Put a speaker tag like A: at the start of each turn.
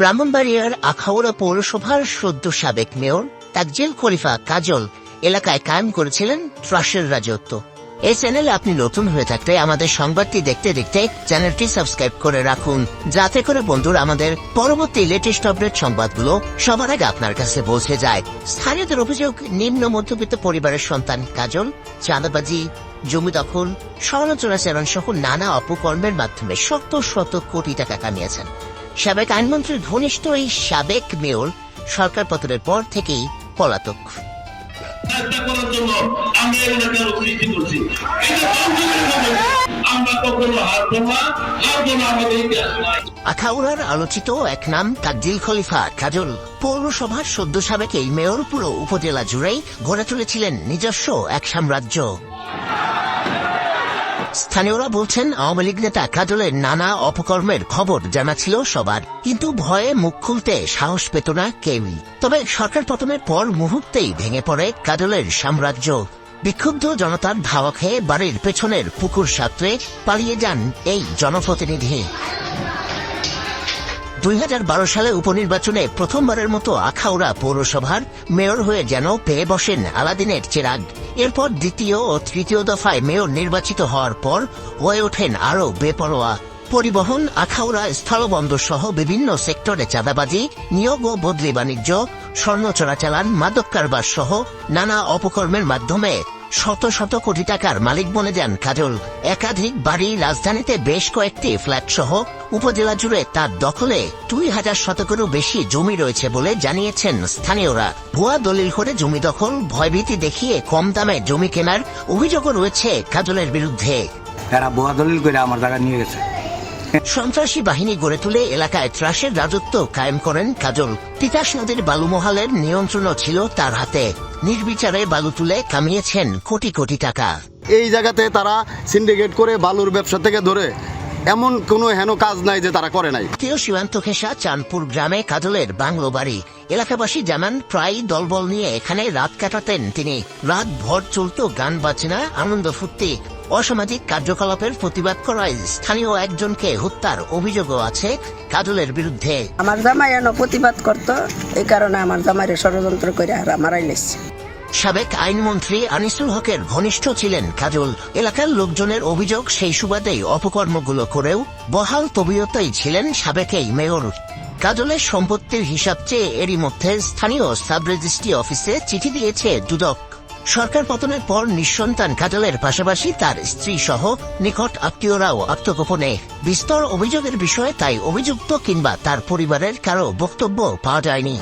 A: ব্রাহ্মণবাড়িয়ার আখাউড়া পৌরসভার সদ্য সাবেক মেয়র তাকজিল খলিফা কাজল এলাকায় কায়েম করেছিলেন ট্রাসের রাজত্ব। এই চ্যানেলে আপনি নতুন হয়ে থাকলে আমাদের সংবাদটি দেখতে দেখতে চ্যানেলটি সাবস্ক্রাইব করে রাখুন। যাতে করে বন্ধুরা আমাদের পরবর্তী লেটেস্ট আপডেট সংবাদগুলো সবার আগে আপনার কাছে পৌঁছে যায়। স্থানীয়দের অভিযোগ, নিম্ন মধ্যবিত্ত পরিবারের সন্তান কাজল, চাঁদাবাজি, জমি দখল সমালোচনা সমালোচনাচরণ সহ নানা অপকর্মের মাধ্যমে শত শত কোটি টাকা কামিয়েছেন। সাবেক আইনমন্ত্রীর ঘনিষ্ঠ এই সাবেক মেয়র সরকার পতনের পর থেকেই পলাতক। আখাউড়ার আলোচিত এক নাম তাকদিল খলিফা কাজল। পৌরসভার সদ্য সাবেক এই মেয়র পুরো উপজেলা জুড়েই গড়ে তুলেছিলেন নিজস্ব এক সাম্রাজ্য। স্থানীয়রা বলছেন, আওয়ামী লীগ নেতা কাজলের নানা অপকর্মের খবর জানা ছিল সবার। কিন্তু ভয়ে মুখ খুলতে সাহস পেত না কেউই। তবে সরকার পতনের পর মুহূর্তেই ভেঙে পড়ে কাজলের সাম্রাজ্য। বিক্ষুব্ধ জনতার ধাওয়া খেয়ে বাড়ির পেছনের পুকুর সাঁতরে পালিয়ে যান এই জনপ্রতিনিধি। দুই হাজার সালে উপনির্বাচনে প্রথমবারের মতো আখাউড়া পৌরসভার মেয়র হয়ে যেন পেয়ে বসেন আলাদিনের চেরাগ। এরপর দ্বিতীয় ও তৃতীয় দফায় মেয়র নির্বাচিত হওয়ার পর হয়ে ওঠেন আরও বেপরোয়া পরিবহন, আখাউড়া, স্থলবন্দর সহ বিভিন্ন সেক্টরে চাঁদাবাজি, নিয়োগ ও বদলি বাণিজ্য, স্বর্ণ চোরাচালান, মাদক কারবার সহ নানা অপকর্মের মাধ্যমে শত শত কোটি টাকার মালিক বনে যান কাজল। একাধিক বাড়ি রাজধানীতে বেশ কয়েকটি ফ্ল্যাট সহ উপজেলা জুড়ে তার দখলে দুই হাজার শতকেরও বেশি জমি রয়েছে বলে জানিয়েছেন স্থানীয়রা। ভুয়া দলিল করে জমি দখল ভয়ভীতি দেখিয়ে কম দামে জমি কেনার অভিযোগও রয়েছে কাজলের বিরুদ্ধে।
B: এরা বোয়া দলিল করে আমার জায়গা নিয়ে গেছে।
A: সন্ত্রাসী বাহিনী গড়ে তুলে এলাকায় ত্রাসের রাজত্ব কায়েম করেন কাজল। তিতাস নদীর বালুমহালের নিয়ন্ত্রণও ছিল তার হাতে। নির্বিচারে বালু তুলে কামিয়েছেন কোটি কোটি টাকা।
C: এই জায়গাতে তারা সিন্ডিকেট করে বালুর ব্যবসা থেকে ধরে এমন কোনো হেন কাজ নাই যে তারা করে নাই।
A: কেউ সীমান্ত ঘেঁষা চাঁদপুর গ্রামে কাজলের বাংলো বাড়ি এলাকাবাসী জানান প্রায় দলবল নিয়ে এখানে রাত কাটাতেন তিনি। রাত ভর চলত গান বাজনা আনন্দ ফুর্তি অসামাজিক কার্যকলাপের প্রতিবাদ করায় স্থানীয় একজনকে হত্যার অভিযোগও আছে কাজলের বিরুদ্ধে।
D: আমার জামাই এনে প্রতিবাদ করতো এই কারণে আমার জামাইরে ষড়যন্ত্র করে আর মারাই লেছে
A: সাবেক আইনমন্ত্রী আনিসুল হকের ঘনিষ্ঠ ছিলেন কাজল। এলাকার লোকজনের অভিযোগ, সেই সুবাদেই অপকর্মগুলো করেও বহাল তবিয়তাই ছিলেন সাবেক এই মেয়র। কাজলের সম্পত্তির হিসাব চেয়ে এরই মধ্যে স্থানীয় সাব রেজিস্ট্রি অফিসে চিঠি দিয়েছে দুদক। সরকার পতনের পর নিঃসন্তান কাজলের পাশাপাশি তার স্ত্রী সহ নিকট আত্মীয়রাও আত্মগোপনে। বিস্তর অভিযোগের বিষয়ে তাই অভিযুক্ত কিংবা তার পরিবারের কারও বক্তব্য পাওয়া যায়নি।